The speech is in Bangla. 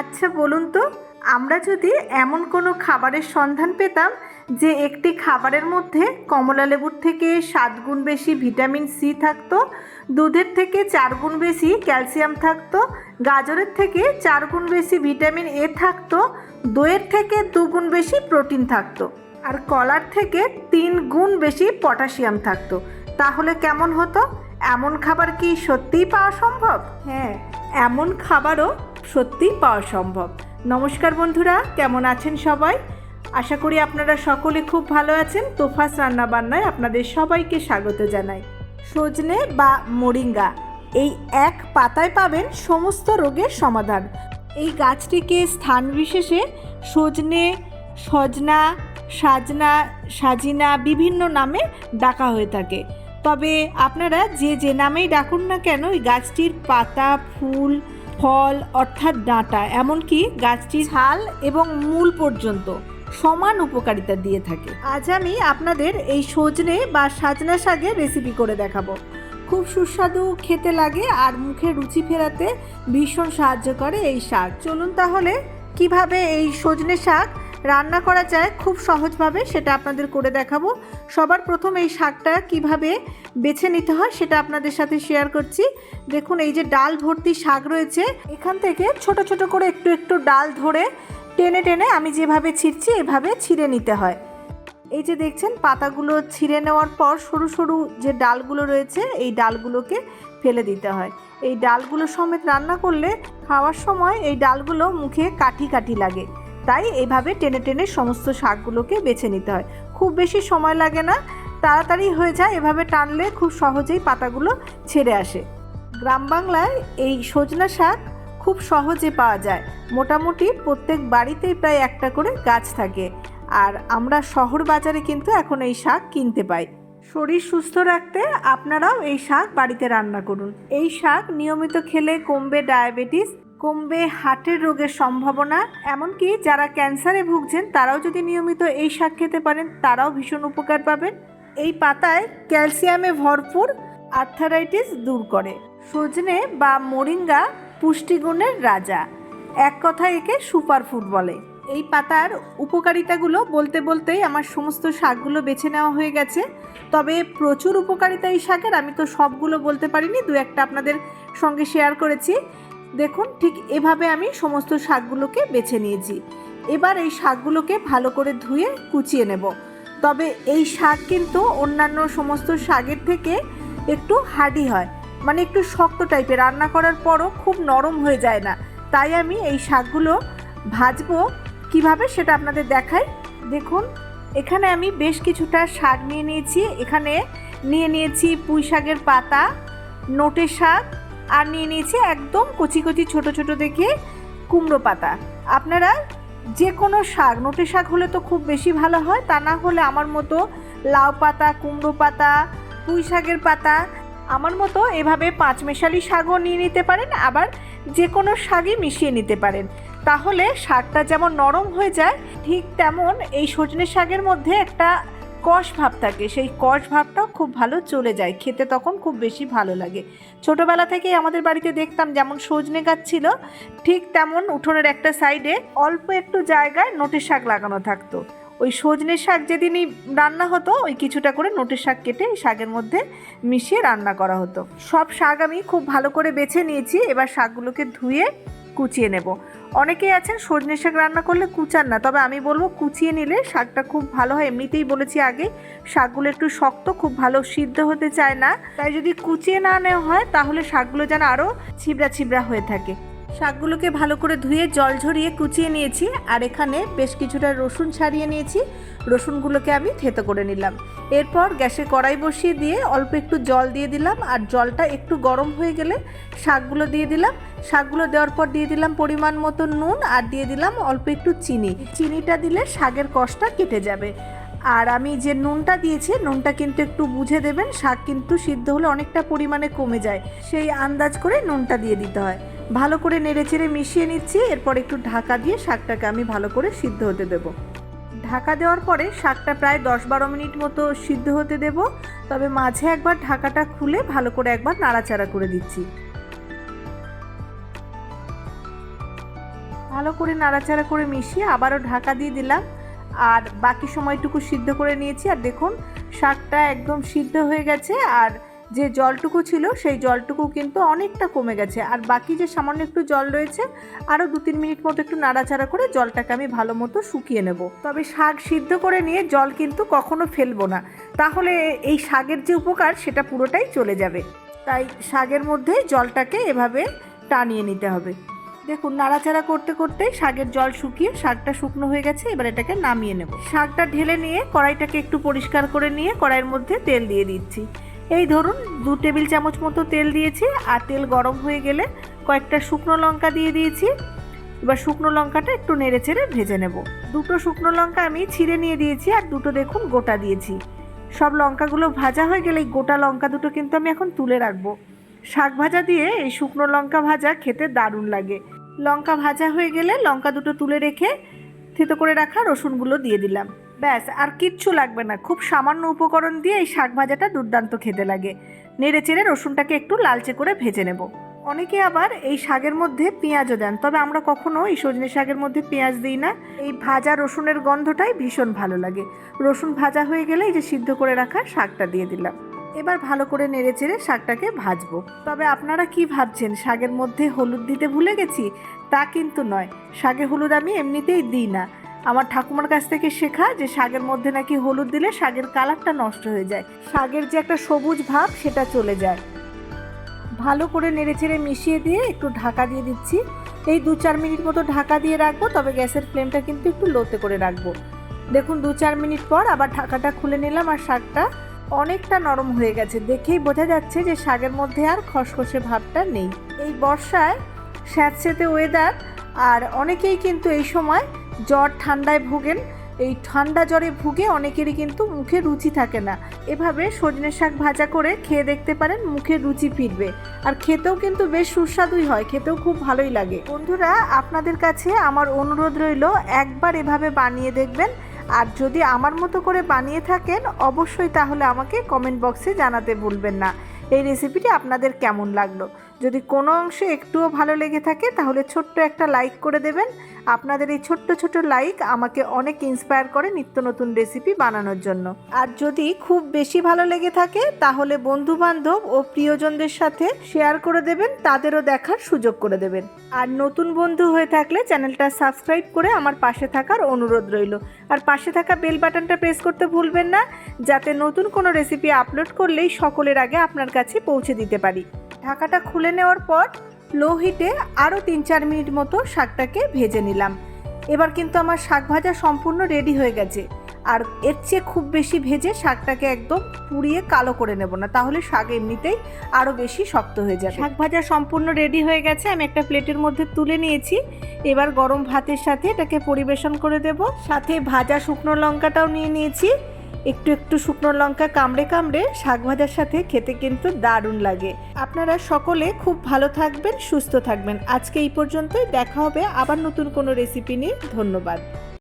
আচ্ছা বলুন তো, আমরা যদি এমন কোনো খাবারের সন্ধান পেতাম যে একটি খাবারের মধ্যে কমলা লেবুর থেকে সাত গুণ বেশি ভিটামিন সি থাকতো, দুধের থেকে চার গুণ বেশি ক্যালসিয়াম থাকতো, গাজরের থেকে চার গুণ বেশি ভিটামিন এ থাকতো, দইয়ের থেকে দু গুণ বেশি প্রোটিন থাকতো, আর কলার থেকে তিন গুণ বেশি পটাশিয়াম থাকতো, তাহলে কেমন হতো? এমন খাবার কি সত্যিই পাওয়া সম্ভব? হ্যাঁ। এমন খাবারও সত্যিই পাওয়া সম্ভব। নমস্কার বন্ধুরা, কেমন আছেন সবাই? আশা করি আপনারা সকলে খুব ভালো আছেন। তোফাস রান্নাবান্নায় আপনাদের সবাইকে স্বাগত জানাই। সজনে বা মোরিঙ্গা, এই এক পাতায় পাবেন সমস্ত রোগের সমাধান। এই গাছটিকে স্থান বিশেষে সজনে, সজনা, সাজনা, সাজিনা বিভিন্ন নামে ডাকা হয়ে থাকে। তবে আপনারা যে যে নামেই ডাকুন না কেন, ওই গাছটির পাতা, ফুল, ফল, অর্থাৎ ডাঁটা, এমনকি গাছটির ছাল এবং মূল পর্যন্ত সমান উপকারিতা দিয়ে থাকে। আজ আমি আপনাদের এই সজনে বা সাজনা শাকের রেসিপি করে দেখাবো। খুব সুস্বাদু, খেতে লাগে আর মুখে রুচি ফেরাতে ভীষণ সাহায্য করে এই শাক। চলুন তাহলে, কীভাবে এই সজনে শাক রান্না করা যায় খুব সহজভাবে, সেটা আপনাদের করে দেখাবো। সবার প্রথম এই শাকটা কীভাবে বেছে নিতে হয়, সেটা আপনাদের সাথে শেয়ার করছি। দেখুন, এই যে ডাল ভর্তি শাক রয়েছে, এখান থেকে ছোট ছোট করে একটু একটু ডাল ধরে টেনে টেনে আমি যেভাবে ছিঁড়ছি এভাবে ছিঁড়ে নিতে হয়। এই যে দেখছেন, পাতাগুলো ছিঁড়ে নেওয়ার পর সরু সরু যে ডালগুলো রয়েছে, এই ডালগুলোকে ফেলে দিতে হয়। এই ডালগুলো সমেত রান্না করলে খাওয়ার সময় এই ডালগুলো মুখে কাঠি কাঠি লাগে। তাই এইভাবে টেনে টেনে সমস্ত শাকগুলোকে বেছে নিতে হয়। খুব বেশি সময় লাগে না, তাড়াতাড়ি হয়ে যায়। এভাবে টানলে খুব সহজেই পাতাগুলো ছেড়ে আসে। গ্রাম বাংলায় এই সজনা শাক খুব সহজে পাওয়া যায়। মোটামুটি প্রত্যেক বাড়িতেই প্রায় একটা করে গাছ থাকে। আর আমরা শহর বাজারে কিন্তু এখন এই শাক কিনতে পাই। শরীর সুস্থ রাখতে আপনারাও এই শাক বাড়িতে রান্না করুন। এই শাক নিয়মিত খেলে কমবে ডায়াবেটিস কমবে হার্টের রোগের সম্ভাবনা, এমনকি যারা ক্যান্সারে ভুগছেন, তারাও যদি নিয়মিত এই শাক খেতে পারেন, তারাও ভীষণ উপকার পাবেন। এই পাতায় ক্যালসিয়ামে ভরপুর আর্থারাইটিস দূর করে। সজনে বা মোরিঙ্গা পুষ্টিগুণের রাজা। এক কথায় একে সুপারফুড বলে। এই পাতার উপকারিতাগুলো বলতে বলতেই আমার সমস্ত শাকগুলো বেছে নেওয়া হয়ে গেছে। তবে প্রচুর উপকারিতা এই শাকের, আমি তো সবগুলো বলতে পারিনি, দু একটা আপনাদের সঙ্গে শেয়ার করেছি। দেখুন, ঠিক এভাবে আমি সমস্ত শাকগুলোকে বেছে নিয়েছি। এবার এই শাকগুলোকে ভালো করে ধুয়ে কুচিয়ে নেব। তবে এই শাক কিন্তু অন্যান্য সমস্ত শাকের থেকে একটু হার্ডি হয় মানে একটু শক্ত টাইপের। রান্না করার পরও খুব নরম হয়ে যায় না। তাই আমি এই শাকগুলো ভাজবো। কীভাবে সেটা আপনাদের দেখাই? দেখুন, এখানে আমি বেশ কিছুটা শাক নিয়ে নিয়েছি। এখানে নিয়ে নিয়েছি পুঁই শাকের পাতা নোটে শাক আর নিয়ে নিয়েছি একদম কচি কচি ছোট ছোট দেখে কুমড়ো পাতা। আপনারা যে কোনো শাক, নোটে শাক হলে তো খুব বেশি ভালো হয়, তা না হলে আমার মতো লাউ পাতা, কুমড়ো পাতা, পুঁই শাকের পাতা, আমার মতো এভাবে পাঁচমেশালি শাকও নিয়ে নিতে পারেন, আবার যে কোনো শাকই মিশিয়ে নিতে পারেন। তাহলে শাকটা যেমন নরম হয়ে যায়, ঠিক তেমন এই সজনে শাকের মধ্যে একটা কষ ভাব থাকে, সেই কষ ভাবটাও খুব ভালো চলে যায়, খেতে তখন খুব বেশি ভালো লাগে। ছোটোবেলা থেকেই আমাদের বাড়িতে দেখতাম যেমন সজনে গাছ ছিল, ঠিক তেমন উঠোনের একটা সাইডে অল্প একটু জায়গায় নোটের শাক লাগানো থাকতো। ওই সজনে শাক যেদিনই রান্না হতো, ওই কিছুটা করে নোটের শাক কেটে শাকের মধ্যে মিশিয়ে রান্না করা হতো। সব শাক আমি খুব ভালো করে বেছে নিয়েছি, এবার শাকগুলোকে ধুয়ে কুচিয়ে নেব। অনেকেই আছেন সজনে শাক রান্না করলে কুচান না, তবে আমি বলব কুচিয়ে নিলে শাকটা খুব ভালো হয়। এমনিতেই বলেছি আগে, শাকগুলো একটু শক্ত, খুব ভালো সিদ্ধ হতে চায় না। তাই যদি কুচিয়ে না নেওয়া হয়, তাহলে শাকগুলো যেন আরও ছিবড়া ছিবড়া হয়ে থাকে। শাকগুলোকে ভালো করে ধুয়ে জল ঝরিয়ে কুচিয়ে নিয়েছি, আর এখানে বেশ কিছুটা রসুন ছাড়িয়ে নিয়েছি। রসুনগুলোকে আমি থেতো করে নিলাম। এরপর গ্যাসে কড়াই বসিয়ে দিয়ে অল্প একটু জল দিয়ে দিলাম, আর জলটা একটু গরম হয়ে গেলে শাকগুলো দিয়ে দিলাম। শাকগুলো দেওয়ার পর দিয়ে দিলাম পরিমাণ মতো নুন, আর দিয়ে দিলাম অল্প একটু চিনি। চিনিটা দিলে শাকের কষটা কেটে যাবে। আর আমি যে নুনটা দিয়েছি, নুনটা কিন্তু একটু বুঝে দেবেন, শাক কিন্তু সিদ্ধ হলে অনেকটা পরিমাণে কমে যায়। সেই আন্দাজ করে নুনটা দিয়ে দিতে হয়। ভালো করে নেড়ে চেড়ে মিশিয়ে নিচ্ছি, এরপর একটু ঢাকা দিয়ে শাকটাকে আমি ভালো করে সিদ্ধ হতে দেবো। ঢাকা দেওয়ার পরে শাকটা প্রায় দশ বারো মিনিট মতো সিদ্ধ হতে দেব, তবে মাঝে একবার ঢাকাটা খুলে ভালো করে একবার নাড়াচাড়া করে দিচ্ছি। ভালো করে নাড়াচাড়া করে মিশিয়ে আবারও ঢাকা দিয়ে দিলাম, আর বাকি সময়টুকু সিদ্ধ করে নিয়েছি। আর দেখুন, শাকটা একদম সিদ্ধ হয়ে গেছে, আর যে জলটুকু ছিল, সেই জলটুকু কিন্তু অনেকটা কমে গেছে। আর বাকি যে সামান্য একটু জল রয়েছে আরও দু তিন মিনিট মতো একটু নাড়াচাড়া করে জলটাকে আমি ভালো মতো শুকিয়ে নেব। তবে শাক সিদ্ধ করে নিয়ে জল কিন্তু কখনো ফেলব না। তাহলে এই শাকের যে উপকার, সেটা পুরোটাই চলে যাবে। তাই শাকের মধ্যে জলটাকে এভাবে টানিয়ে নিতে হবে। দেখুন, নাড়াচাড়া করতে করতে শাকের জল শুকিয়ে শাকটা শুকনো হয়ে গেছে, এবার এটাকে নামিয়ে নেব। শাকটা ঢেলে নিয়ে কড়াইটাকে একটু পরিষ্কার করে নিয়ে কড়াইয়ের মধ্যে তেল দিয়ে দিচ্ছি। এই ধরুন, দু টেবিল চামচ মতো তেল দিয়েছি, আর তেল গরম হয়ে গেলে কয়েকটা শুকনো লঙ্কা দিয়ে দিয়েছি। এবার শুকনো লঙ্কাটা একটু নেড়ে চেড়ে ভেজে নেব। দুটো শুকনো লঙ্কা আমি ছিঁড়ে নিয়ে দিয়েছি, আর দুটো দেখুন গোটা দিয়েছি। সব লঙ্কাগুলো ভাজা হয়ে গেলে এই গোটা লঙ্কা দুটো কিন্তু আমি এখন তুলে রাখব। শাক ভাজা দিয়ে এই শুকনো লঙ্কা ভাজা খেতে দারুণ লাগে। লঙ্কা ভাজা হয়ে গেলে লঙ্কা দুটো তুলে রেখে থেতো করে রাখা রসুনগুলো দিয়ে দিলাম। ব্যাস, আর কিচ্ছু লাগবে না। খুব সামান্য উপকরণ দিয়ে এই শাক ভাজাটা দুর্দান্ত খেতে লাগে। নেড়ে চেড়ে রসুনটাকে একটু লালচে করে ভেজে নেব। অনেকে আবার এই শাকের মধ্যে পেঁয়াজও দেন, তবে আমরা কখনো এই সজনে শাকের মধ্যে পেঁয়াজ দিই না। এই ভাজা রসুনের গন্ধটাই ভীষণ ভালো লাগে। রসুন ভাজা হয়ে গেলে এই যে সিদ্ধ করে রাখা শাকটা দিয়ে দিলাম। এবার ভালো করে নেড়ে চেড়ে শাকটাকে ভাজবো। তবে আপনারা কি ভাবছেন, শাকের মধ্যে হলুদ দিতে ভুলে গেছি? তা কিন্তু নয়। শাকে হলুদ আমি এমনিতেই দিই না। আমার ঠাকুমার কাছ থেকে শেখা যে শাকের মধ্যে নাকি হলুদ দিলে শাকের কালারটা নষ্ট হয়ে যায়। শাকের যে একটা সবুজ ভাব, সেটা চলে যায়। ভালো করে নেড়ে চেড়ে মিশিয়ে দিয়ে একটু ঢাকা দিয়ে দিচ্ছি। এই দু চার মিনিট মতো ঢাকা দিয়ে রাখব, তবে গ্যাসের ফ্লেমটা কিন্তু একটু লোতে করে রাখব। দেখুন, দু চার মিনিট পর আবার ঢাকাটা খুলে নিলাম আর শাকটা অনেকটা নরম হয়ে গেছে। দেখেই বোঝা যাচ্ছে যে শাকের মধ্যে আর খসখসে ভাবটা নেই। এই বর্ষায় স্যাঁতস্যাঁতে ওয়েদার আর অনেকেই কিন্তু এই সময় জ্বর ঠান্ডায় ভোগেন। এই ঠান্ডা জ্বরে ভুগে অনেকেরই কিন্তু মুখে রুচি থাকে না। এভাবে সজনে শাক ভাজা করে খেয়ে দেখতে পারেন, মুখে রুচি ফিরবে। আর খেতেও কিন্তু বেশ সুস্বাদুই হয়, খেতেও খুব ভালোই লাগে। বন্ধুরা, আপনাদের কাছে আমার অনুরোধ রইল, একবার এভাবে বানিয়ে দেখবেন। আর যদি আমার মতো করে বানিয়ে থাকেন, অবশ্যই তাহলে আমাকে কমেন্ট বক্সে জানাতে ভুলবেন না। এই রেসিপিটি আপনাদের কেমন লাগল? যদি কোনো অংশে একটুও ভালো লেগে থাকে, তাহলে ছোট্ট একটা লাইক করে দেবেন। আপনাদের এই ছোট্ট ছোট লাইক আমাকে অনেক ইন্সপায়ার করে নিত্য নতুন রেসিপি বানানোর জন্য। আর যদি খুব বেশি ভালো লেগে থাকে, তাহলে বন্ধু বান্ধব ও প্রিয়জনদের সাথে শেয়ার করে দেবেন, তাদেরও দেখার সুযোগ করে দেবেন। আর নতুন বন্ধু হয়ে থাকলে চ্যানেলটা সাবস্ক্রাইব করে আমার পাশে থাকার অনুরোধ রইল। আর পাশে থাকা বেল বাটনটা প্রেস করতে ভুলবেন না, যাতে নতুন কোনো রেসিপি আপলোড করলেই সকলের আগে আপনার কাছে পৌঁছে দিতে পারি। ঢাকাটা খুলে নেওয়ার পর লো হিটে আরও তিন চার মিনিট মতো শাকটাকে ভেজে নিলাম। এবার কিন্তু আমার শাক ভাজা সম্পূর্ণ রেডি হয়ে গেছে। আর এর চেয়ে খুব বেশি ভেজে শাকটাকে একদম পুড়িয়ে কালো করে নেব না, তাহলে শাক এমনিতেই আরও বেশি শক্ত হয়ে যাবে। শাক ভাজা সম্পূর্ণ রেডি হয়ে গেছে, আমি একটা প্লেটের মধ্যে তুলে নিয়েছি। এবার গরম ভাতের সাথে এটাকে পরিবেশন করে দেব। সাথে ভাজা শুকনো লঙ্কাটাও নিয়ে নিয়েছি। একটু একটু শুকনো লঙ্কা কামড়ে কামড়ে শাক ভাজার সাথে খেতে কিন্তু দারুণ লাগে। আপনারা সকলে খুব ভালো থাকবেন, সুস্থ থাকবেন। আজকে এই পর্যন্তই, দেখা হবে আবার নতুন কোনো রেসিপি নিয়ে। ধন্যবাদ।